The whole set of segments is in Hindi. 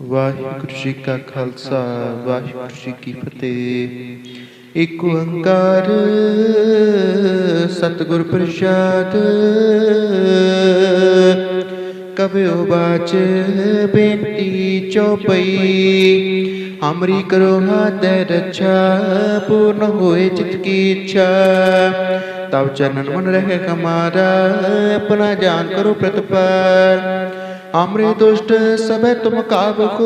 ਵਾਹਿਗੁਰੂ ਜੀ ਕਾ ਖਾਲਸਾ ਵਾਹਿਗੁਰੂ ਜੀ ਕੀ ਫਤਿਹ ਇੱਕ ਓੰਕਾਰ ਸਤਿਗੁਰ ਪ੍ਰਸਾਦ ਕਬਿਓ ਬਾਚ ਬੇਨਤੀ ਚਉਪਈ ਹਮਰੀ ਕਰੋ ਹਾਥ ਰੱਛਾ ਪੂਰਨ ਹੋਏ ਚਿਤ ਕੀ ਇੱਛਾ ਤਬ ਚਰਨਨ ਮਨ ਰਹੇ ਹਮਾਰਾ ਆਪਣਾ ਜਾਨ ਕਰੋ ਪ੍ਰਤਪਾਰ हमरे दुष्ट सब तुम काब को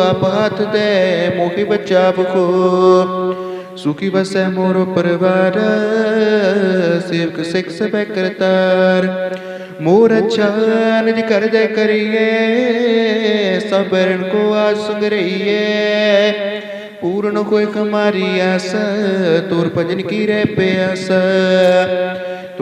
आप हाथ दे मोहि बचाव को सुखी बसै मोर परिवार, सेवक सिख सबे करतार। मोर अच्छा निज कर दे करिए, सबको आज रहिए। पूर्ण कोई कमारी आस, तोर भजन की रे प्यास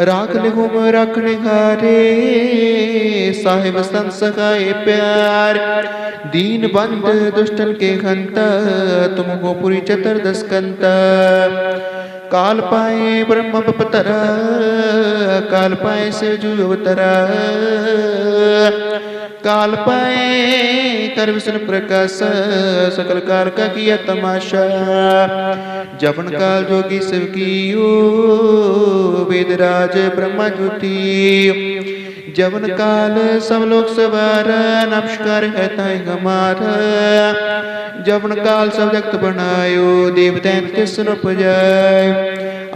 लिहुम रखने हारे साहिब संत सखाए प्यार। दीन बंद, दुष्टन के हंता तुम हो पुरी चतुर्दश कंता। काल पाए ब्रह्म पतरा काल पाए से जु काल पाए कर विष्णु प्रकाश सकल कार का किया तमाशा जपन काल जोगी शिव की वेदराज ब्रह्मा ज्योति जवन काल सब लोग सवार नमस्कार है ताई हमारा जवन काल सब जगत बनायो देवता कृष्ण उपजाय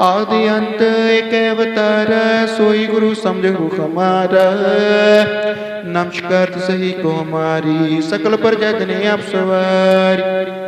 आदि अंत एक अवतार सोई गुरु समझो हमारा नमस्कार सही कुमारी सकल पर जगने आप सवार।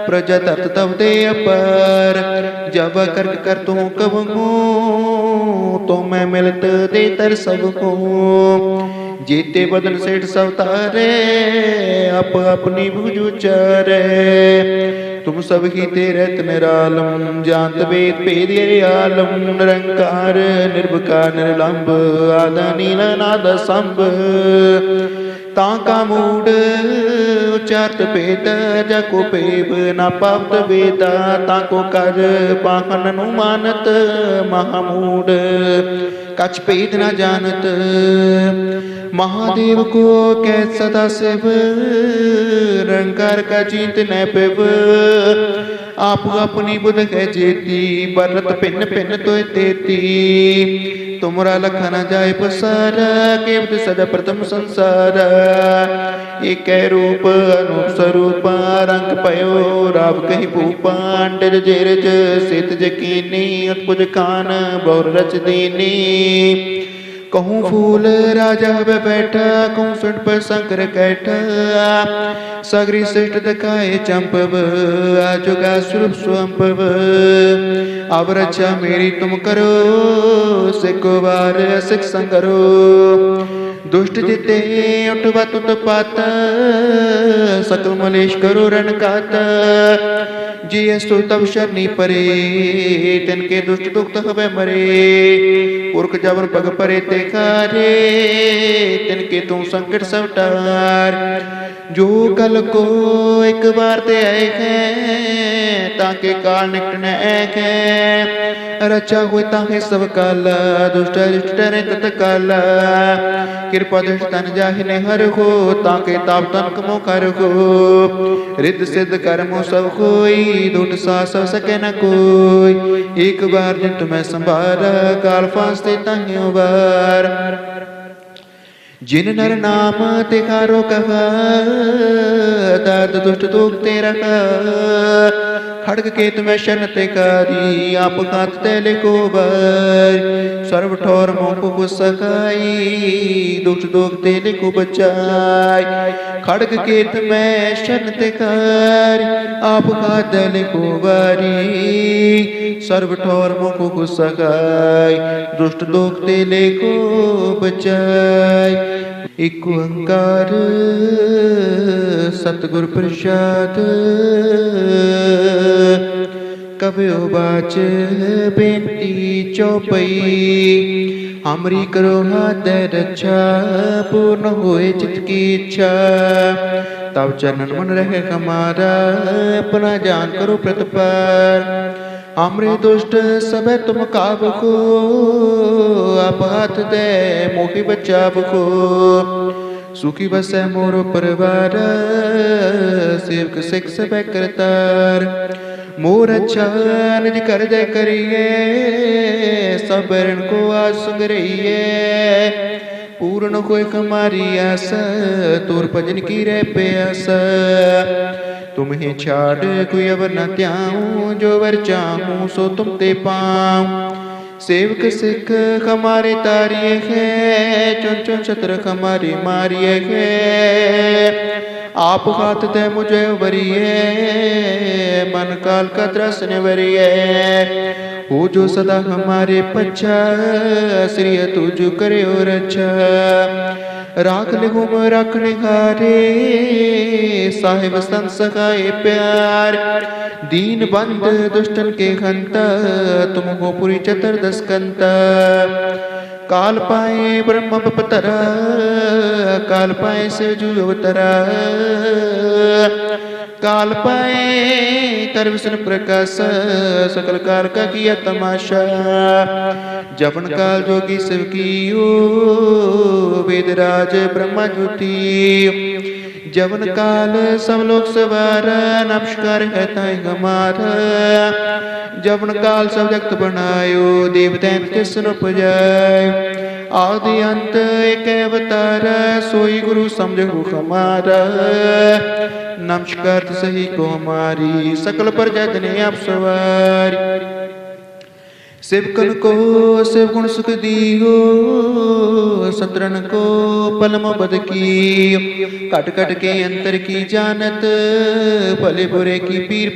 प्रजा तत तब दे अपर जब करक कर तू कबू तो मैं मिलत दे तर सबको जीते बदन सेठ सवतारे अप अपनी बुझ उचारे तुम सब ही तेरे निरालम जानत वेद भेद आलम निरंकार निर्भकार निर्लंब आदा नीला नाद संभ ताका मूड उच्चारत भेद जको पेब ना पावत वेदा ताको कर पाहन नु मानत, महामूड, कछ भेद न जानत। महादेव को कै सदा शिव रंकार का चिंत न पिव। आप अपनी बुध है जेती बरत पिन पिन तो तेती। तुमरा लखन जाय पसार केवट सदा प्रथम संसार। एक रूप, अनूप स्वरूप, रंग पयो, राव कही भूपांड जेरज सित जकीनी, उत्पुज खान बहुर रच दीनी। कहूँ फूल राजा वे बैठा, कहूँ सुन पर शंकर कैठा। सगरी श्रेष्ठ दिखाए चंपव आजुगा स्वरूप स्वंपव अब रक्षा मेरी तुम करो सिको बार सिख संगरो। दुष्ट जिते उठवा तुत पात सकल मलेश करो रण कात जी सुतव शरणी परे, तिनके दुष्ट दुख हवे मरे। पुरख जवन पग परे ते खारे, तिनके तू संकट सब टार जो कल को एक बार ते आए हैं ताके काल निकट न ऐक है रचा हुए ताहे सब काल दुष्ट दुष्ट रे तत काल कृपा दुष्ट तन जाहिने हर हो ताके ताप तन कमो कर हो रिद्ध सिद्ध कर्मो सब कोई दुट सा सब सके न कोई एक बार जिन तुम्हें संभारा काल फांसते ताहियों बार जिन नर नाम तिकारो कहा। दर्द दुष्ट दुख तेरा खड़ग के तुम्हें शरण ते कारी आप कांत तेले को बर। सर्व ठोर मोह को सकाई दुष्ट दोग तेले को बचाई खड़ग केत में शनत कर आपका दल को बारी सर्व ठोर मुख को सगाई दुष्ट दुख तेले को बचाई। एक अहंकार सतगुर प्रसाद। કવ્યો બાચલ બેટી ચોપઈ હમરી કરો रक्षा, पूर्ण પૂર્ણ चित की इच्छा। तब चरण मन रहे हमारा, अपना जान करो प्रतपर हमरे दुष्ट सब तुम काब को आप हाथ दे, मोहि बचाव को सुखी बस मोरो परिवार, सेवक सिख सब करतार मोर अच्छा निज कर दे करिए, सबको आज संग रहिए। पूर्ण कोई कमारी आस, तोर भजन की रे प्यास। तुम्हें छाड़ कोई अब न त्याऊं, जो वर चाहूँ सो तुम ते पाऊँ। सेवक सिख हमारे तारिये है, चुन चुन छत्र हमारी मारिये है। आप हाथ दे मुझे वरिए, मन काल का दृश्य वरिए। हो जो सदा हमारे पच्छा श्री तुझ करे और अच्छा राख ले गुम रखने हारे, साहिब संत सखाए प्यार। दीन बंद दुष्टन के हंत तुम हो पुरी चतुर्दश कंत काल पाए ब्रह्म पतरा काल पाए से जुवतरा काल पाए कर विष्णु प्रकाश, सकल काल का किया तमाशा। जपन काल जोगी शिव की वेदराज ब्रह्मा ज्योति। जवन काल सब लोग सवार नमस्कार है ताई हमारा जवन काल सब जगत बनायो देवतैन किसन उपजाय आदि अंत एक अवतार सोई गुरु समझो हमारा नमस्कार सही को हमारी सकल प्रजा जने आप सवारी सेवकन को सेव गुण सुख दी हो सतरन को पलम पद की कट कट के अंतर की जानत, भले बुरे की पीर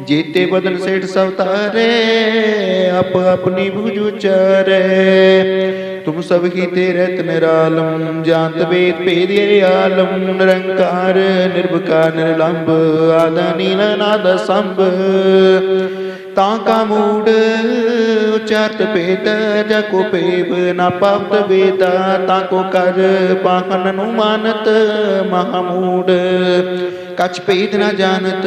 मैं मिलत दे तर सबको जीते बदन सेठ सवतारे अप अपनी बुझ उचारे तुम सब ही तेरे निरालम जानत वेद भेद आलम निरंकार निर्भकार निर्लंब आदा नील नाद संभ ताका मूड उच्चारत भेद जको पेब न पावत वेदा ताको कर पाहन नु मानत महामूड कछ भेद न जानत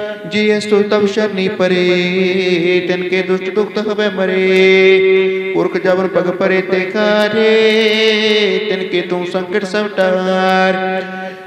जी सो तब शरणी परे तिनके दुष्ट दुख हवे मरे। पुरख जबर पग परे ते कारे तिनके तू संकट सब टार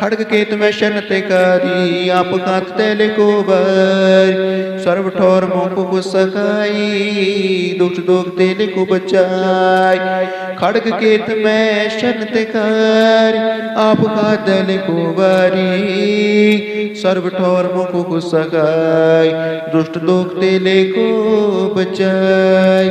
ਖੜਗ ਕੇ ਮੈਂ ਸ਼ਨ ਤੇ ਕਾਰੀ, ਆਪ ਖਾਤ ਤੇ ਲਿਖੋ ਬਰ ਸਰਬ ਠੋਰ ਮੋਹ ਕੋ ਸਖਾਈ ਦੁਸ਼ਟ ਦੁਖ ਤੇ ਲਿਖੋ ਬਚਾਈ। ਖੜਗ ਕੇ ਮੈਂ ਸ਼ਨ ਤੇ ਕਾਰੀ, ਆਪ ਖਾਤ ਤੇ ਲਿਖੋ ਬਰੀ ਸਰਬ ਠੋਰ ਮੋਹ ਕੋ ਸਖਾਈ, ਦੁਸ਼ਟ ਦੁਖ ਤੇ ਲਿਖੋ ਬਚਾਈ।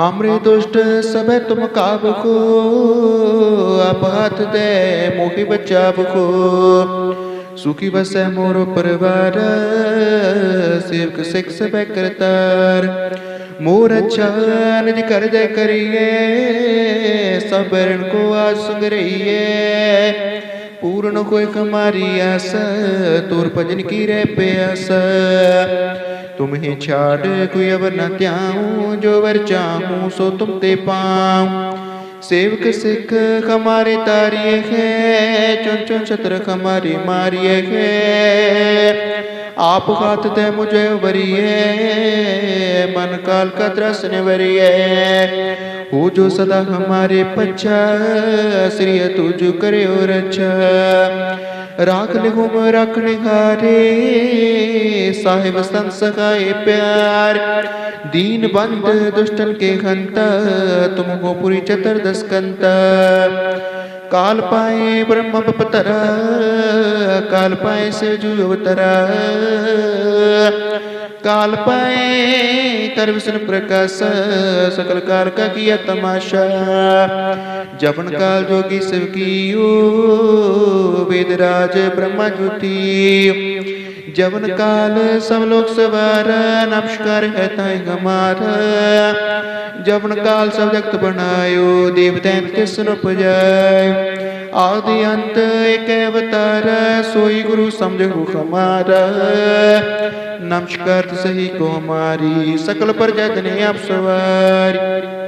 अमृत दुष्ट सब तुम काब को अपहत दे मोहि बचाब को सुखी बस है मोर परिवार, सेवक सिख सब करतार। मोर अच्छा निज कर दे करिए, सब वरण को आज सुंग रहिए। पूर्ण कोई कमारी आस, तुर भजन की रे प्यास। तुम्हें छाड़ कोई अवर न त्याऊं, जो वर चाहूँ, सो तुम ते पाऊँ। सेवक सिख हमारे तारिये है, चुन चुन छत्र हमारी मारिये है। आप हाथ दे मुझे वरिये मन काल का त्रस निवरिये हो जो सदा हमारे पच्छा श्री तुझ करे और अच्छा। राख लिखुम रख निखारे साहिब संत प्यार। दीन बंद, दुष्टन के खंता तुमको पूरी चतर दस कंता काल पाए ब्रह्म पतरा काल पाए से जू काल पाए कर विष्णु प्रकाश सकल कार का किया तमाशा। जपन काल जोगी शिव कियो वेदराज ब्रह्मा ज्योति। जवन काल सब लोग सवार नमस्कार है ताई हमारा जवन काल सब जगत बनायो देव दैत के सुन उपजाय आदि अंत एक अवतार सोई गुरु समझो हमारा। नमस्कार सही कुमारी सकल पर जगने आप सवारी।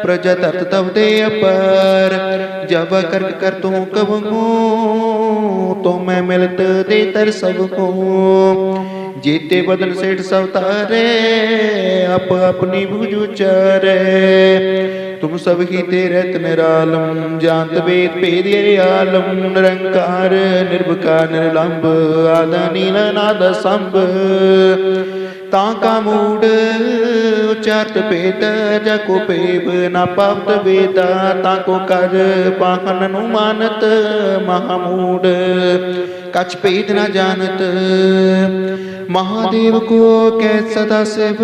प्रजा तत तब दे अपर जब करक कर तू कब तो मैं मिलत दे तर सबको जीते बदन सेठ सब तारे अप अपनी भुज उचारे तुम सब ही तेरे निरालम जानत वेद भेद ये आलम निरंकार निर्भकार निर्लंब आदा नील का मूड उचट पेद जको पेब ना पवत वेदा, ताको कर पाहन अनुमानत महामूड। कछ पेद न जानत, महादेव को कै सदा शिव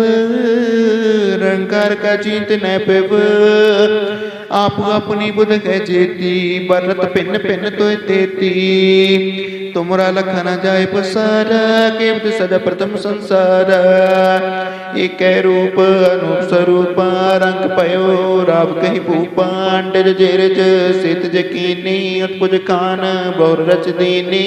रंकार का जीत न पिब आप अपनी बुध है जेती बरत पिन पिन तो तेती। तुमरा लखन जाय पसार, केवत सदा प्रथम संसार। एक रूप अनूप स्वरूप, रंग पयो, राव कही भूपांडर जेरज, सित जकीनी, उत्पुज खान, बौर रच दीनी।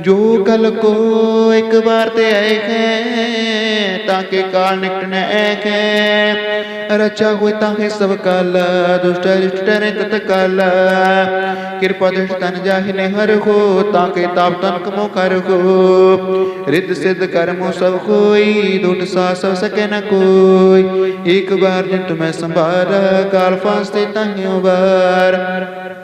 जो कल को एक बार ते आए हैं ताके काल निकट न है रचा हुए ताके सब काल दुष्ट दुष्ट टरे तत काल कृपा दुष्ट तन जाहिने हर हो ताके ताप तन कमो कर हो रिद्ध सिद्ध कर्मो सब कोई दुट सा सब सके न कोई एक बार जिन तुम्हें संभार काल फांसते ताहियों बार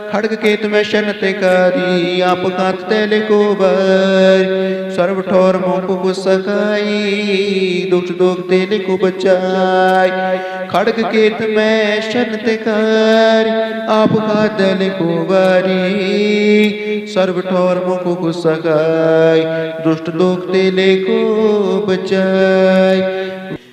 खड़ग केत में शन तिकारी आप खात तेले को बर सर्व ठोर मोको को सखाई दुष्ट दुख तेले को बचाई। खड़ग के में शन तिकारी आप खात तेले को बारी सर्व ठोर मोको को सखाई दुष्ट दुख तेले को बचाई।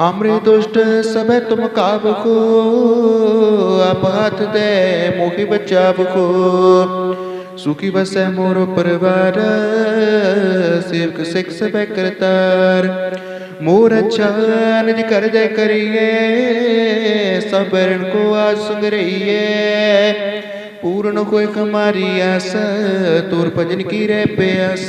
हमरे दुष्ट सब तुम काब को आप हाथ दे मोहि बचाव को सुखी बसै मोर परिवार, सेवक सिख सब करतार। मोर अच्छा निज कर दे करिए, सबको आज सुंग रहिए। पूर्ण कोई हमारी आस तोर भजन की रे प्यास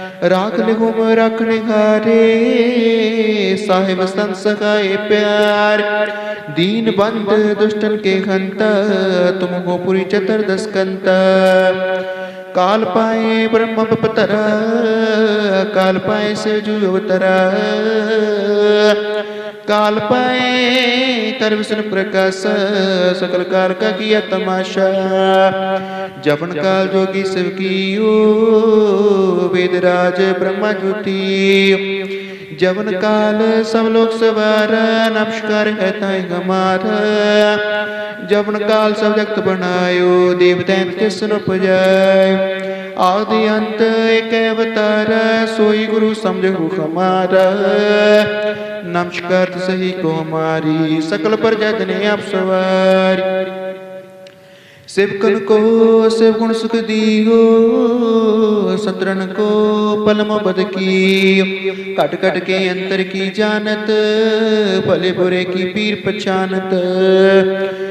राख लिहुम रख हारे साहिब संत प्यार। दीन बंद, दुष्टन के खंता तुम हो पुरी चतुर्दश कंता काल पाए ब्रह्म पतरा काल पाए से जू अवतरा काल पाए कर विष्णु प्रकाश सकल काल का किया तमाशा। जपन काल जोगी शिव की वेदराज ब्रह्मा ज्योति। जवन काल सब लोग सवार नमस्कार है ताई हमारा। जवन काल सब जगत बनायो देव दैत्य सुन उपजाय आदि अंत एक अवतार सोई गुरु समझो हमारा। नमस्कार सही को सकल पर जगने आप सवार। सेवकन को सेव गुण सुख दियो सतरन को पलम बद की कट कट के अंतर की जानत, भले बुरे की पीर पहचानत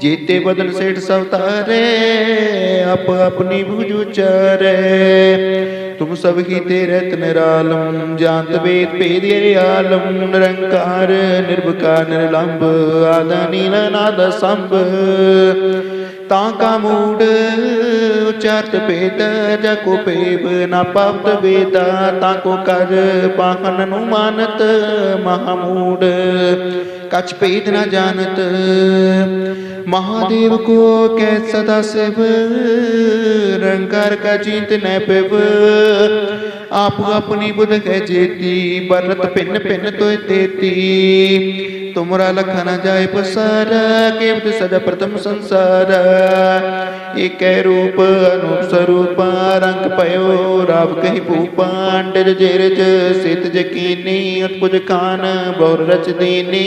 मिलत दे तर सबको जीते बदन सेठ सब तारे अप अपनी भुज उचारे तुम सब ही तेरे निरालम जानत वेद भेद ये आलम निरंकार निर्भकार निर्लंब आदा नील नाद संभ ताका मूड उच्चारत भेद जको पेब न पावत वेदा ताको कर पाहन नु मानत महामूड कछ भेद न जानत महादेव को कै सदा शिव रंकार का चिंत न पिव। आप अपनी बुध है जेती, बरत पिन पिन तो देती। तुमरा लखन जाए पसार केवट सदा प्रथम संसार। एक रूप अनूप स्वरूप, रंग पयो, राव कही भूपांड जेरज। सित जकीनी उत्पुज खान बहुर रच दीनी।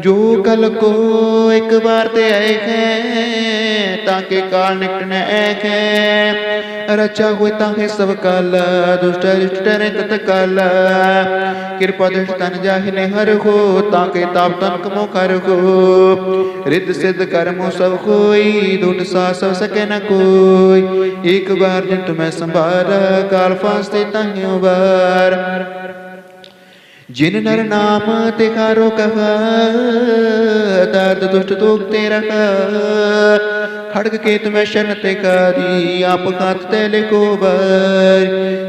जो कल को एक बार ते आए हैं ताके काल निकट न ऐख है रचा हुए ताके सब काल दुष्ट रिष्ट डरे तत काल कृपा दृष्ट तन जाहिने हर हो ताके ताप तन कमो कर हो रिद्ध सिद्ध कर्मो सब कोई दुट सा सब सके न कोई एक बार जिन तुम्हें संभार काल फांसते तहियो बार जिन नर नाम तिकारो कहा दर्द दुष्ट दुख तेरा खड़ग के तुम्हें शन तिकारी आप खात तेले को बर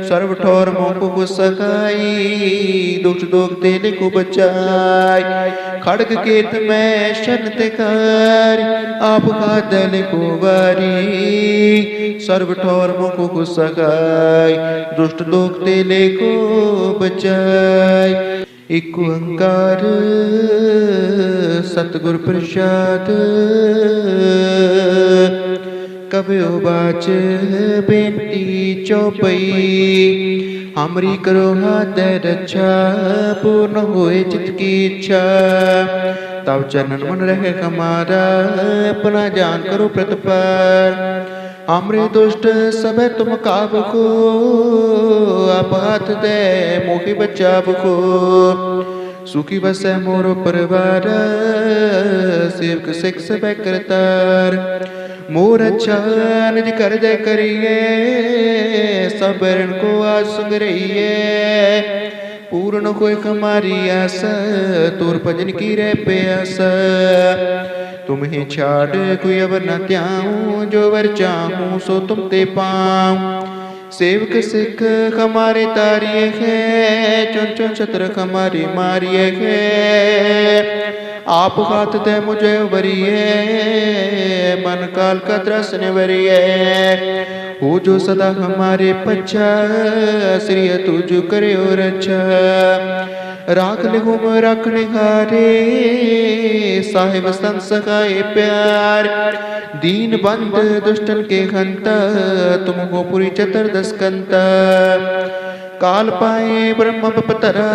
सर्व ठोर मोह को सकाई दुष्ट दुख तेले को बचाई खड़ग केत तो में शनत कर आपका दल कुवारी। सर्व ठोर मुख कुसकाय दुष्ट दुख तेले को बचाय एक ओंकार सतगुर प्रसाद। कबे बाच बेटी चौपई। हमरी करो हाथ रक्षा, पूर्ण होए चित की इच्छा। तब चरण मन रहे हमारा, अपना जान करो प्रतिपर हमरे दुष्ट सब तुम काब को आपात दे, मोहि बचाव को सुखी बस है मोर परिवार, सेवक सिख सब करतार मोर चान जी कर दे करिए सबरण को आज संग रहिए पूर्ण कोई कमारी आस तुर भजन की रे प्यास तुम्हें छाड़ कोई अब न त्याऊं, जो वर चाहूँ, सो तुम ते पाऊँ। सेवक सिख हमारे तारिये है, चुन चुन छत्र हमारी मारिये है। आप हाथ दे मुझे वरिये मन काल का त्रसन वरिये वो जो सदा हमारे पच्छा श्री तुझ करे और अच्छा। राख ले हुम रखने हारे। साहिब संत सखाए प्यार। दीन बंद, दुष्टन के हंता तुम हो पुरी चतुर्दश कंता। काल पाए ब्रह्म पतरा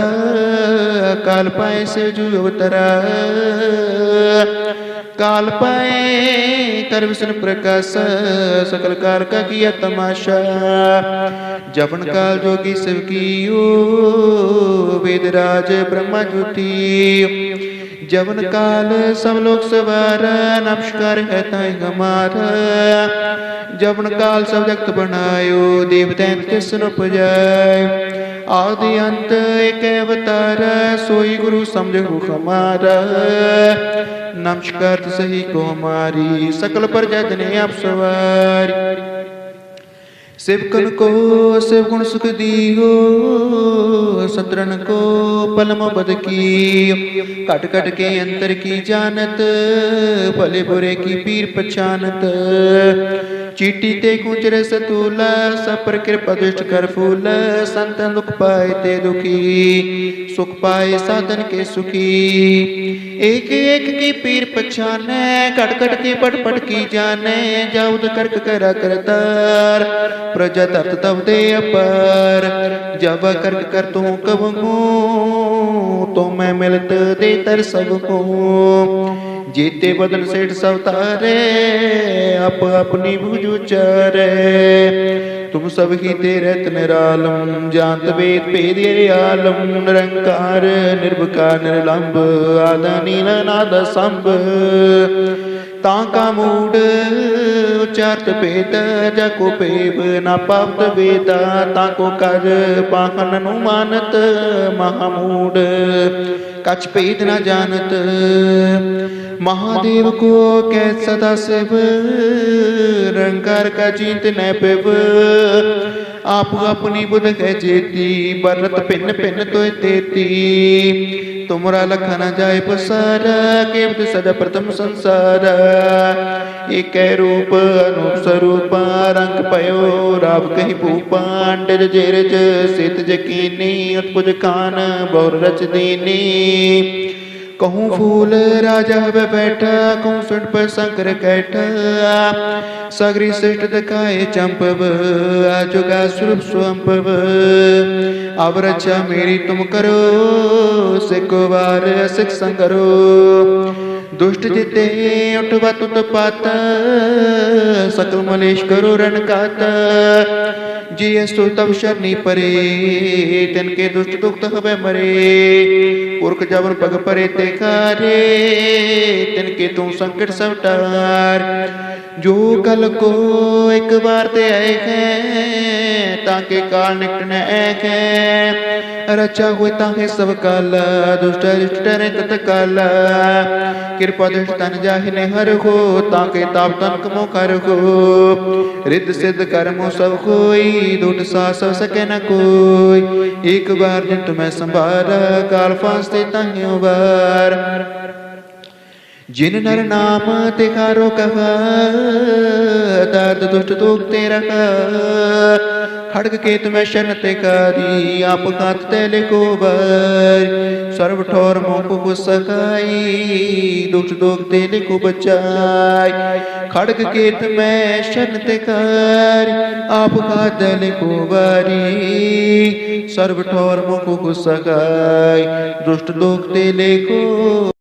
काल पाए से जू काल पाए विष्णु प्रकाश, सकल कार का किया तमाशा। जपन काल जोगी शिव की वेदराज ब्रह्मा ज्योति। जवन काल सब लोग सवार नमस्कार है ताई हमारा जवन काल सब जगत बनायो देवतैन के सुन पुजाय आदि अंत एक अवतार सोई गुरु समझो हमारा नमस्कार सही को हमारी सकल प्रजा जने आप सवार सेवकन को सेव गुण सुख दियो, सत्रन को पलम बद की कट कट के अंतर की जानत, भले बुरे की पीर पछानत। चीटी ते कुंच रस तूला सपर कृपा दुष्ट कर फूल संतन दुख पाए ते दुखी। सुख पाए साधन के सुखी। एक एक की पीर पछाने, कट कट की पट पट की जाने जाउद करक करा करतार। प्रजा तत तब दे अपर जब करक कर तू कब तो मैं मिलत दे तर सबको जीते बदन सेठ सब तारे अप अपनी भुज उचारे तुम सब ही ते रहत निरालम जानत वेद भेद ये आलम निरंकार निर्विकार निरलंब आदा नील नाद संभ ताका मूड उचारत भेद जको पेब ना पावत वेदा ताको कर पाखन नु मानत, महामूड। कछ भेद ना जानत, महादेव को कै सदा शिव रंकार का जीत न पेब आप अपनी बुध कै जेती बरत पिन पिन तो तेती। तुमरा लखन जाय पसार केवट सदा प्रथम संसार। एक रूप, अनूप स्वरूप, रंग पयो, राव कही भूपांड जेरज सित जकीनी, उत्पुज कान बहुर रच दीनी। कहूँ फूल राजा वे बैठा, कहूँ सुन पर शंकर कैठा। सगरी श्रेष्ठ दिखाए चंपव आजुगा स्वरूप स्वंपव अब रक्षा मेरी तुम करो सिको बार सिख संगरो। दुष्ट जिते उठवा तुत पाता, सकल मलेश करो रण काता जी सो तब शरणी परे, तिनके दुष्ट दुख हवे मरे। पुरख जबर पग परे ते कारे तिनके तू संकट सब टार जो कल को एक बार ते आए हैं, ताके काल निकट न ऐक है। रचा हुए ताके सब काल, दुष्ट रिष्ट डरे तत काल कृपा दृष्ट तन जाहि हर हो, ताके ताप तन कमो कर हो। रिद्ध सिद्ध कर्मो सब कोई दुट सा सब सके न कोई। एक बार जिन तुम्हें संभारा काल फांसते ताहियों बार जिन नर नाम तिखारो कहा दर्द दुष्ट दुख ते रखा खड़ग केत में शन ते कारी आप खात ते लिखो बर सर्व ठोर मोह को सकाई दुष्ट दुख ते लिखो बचाई खड़ग केत में शन ते कारी आप खात ते लिखो बारी सर्व ठोर मोह को सकाई दुष्ट दुख ते लिखो